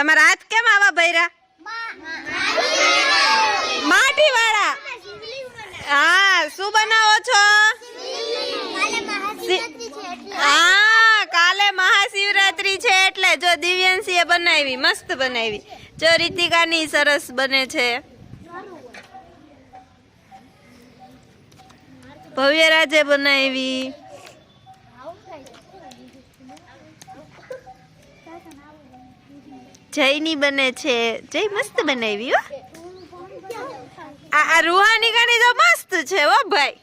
તમારા હાથ કેમ આવા ભૈરા માટી વાળા હા, શું બનાવો છો? હા, કાલે મહાશિવરાત્રી છે એટલે જો દિવ્યાંશીએ બનાવી, મસ્ત બનાવી. જો રીતિકાની સરસ બને છે. ભવ્યરાજે બનાવી. જયની બને છે. જય મસ્ત બનાવી, હો. આ રૂહાની ગાડી તો મસ્ત છે, હો ભાઈ.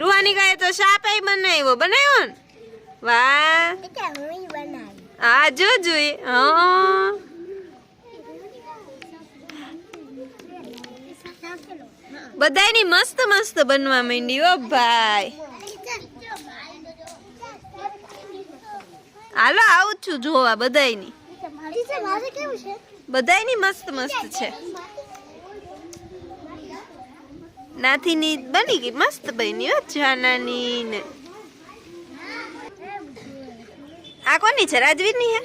રૂહાની ગાડી તો શાપે બનાવ્યો. બનાવ્યો ને? વાહ. આ જો જોઈ. હા. બધાયની મસ્ત મસ્ત બનવા માંડી ઓ ભાઈ. હાલો, આવું છું જોવા બધાયની. બધાયની મસ્ત મસ્ત છે. નાથીની બની ગઈ મસ્ત બની હો જાનાની ને આ કોની છે? રાજવીરની હે?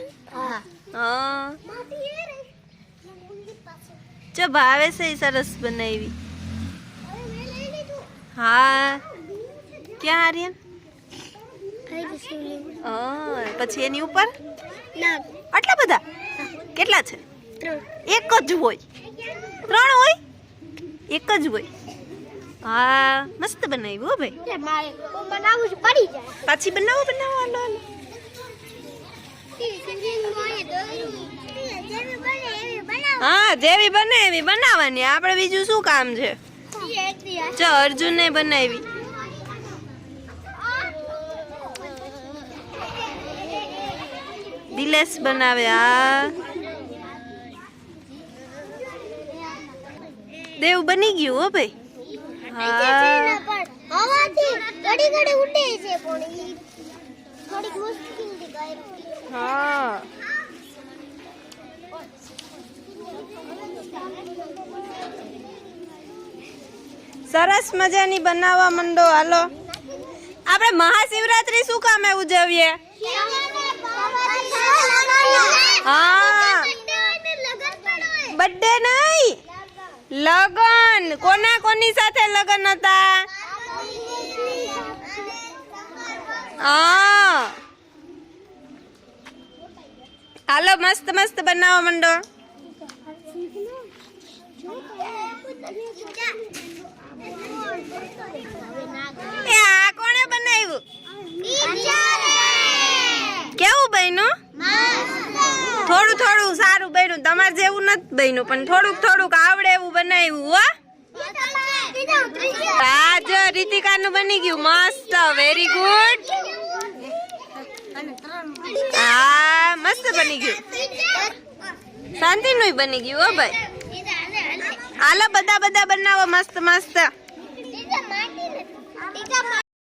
હા. જો ભાવે છે સરસ બનાવી. હા. ક્યાં આર્યન પછી એની ઉપર? આટલા બધા? કેટલા છે? એક જ હોય. ત્રણ હોય? એક જ હોય. હા મસ્ત બનાવ્યું હો ભાઈ. બનાવું પડી જાય. પાછી બનાવો બનાવો હાલો હાલો. હા જેવી બને એવી બનાવવાની. આપણે બીજું શું કામ છે? જો અર્જુને બનાવી. દિલેશ બનાવે આ દેવ બની ગયું હો ભાઈ હા સરસ મજાની બનાવવા મંડો હાલો આપણે મહાશિવરાત્રી શું કામે ઉજવીએ હા બર્થડે નહીં લગન કોના કોની સાથે લગન હતા હા હાલો મસ્ત મસ્ત બનાવવા માંડો એ આ કોણે બનાવ્યું કેવું બન્યું થોડું થોડું સારું બન્યું. તમારે જેવું નથી બન્યું, પણ થોડુંક થોડુંક આવડે એવું બનાવ્યું, હો. હા જો રીતિકાનું બની ગયું, મસ્ત વેરી ગુડ હા, મસ્ત બની ગયું. શાંતિનું બની ગયું, હો, ભાઈ. હાલો, બધા બધા બનાવો, મસ્ત મસ્ત.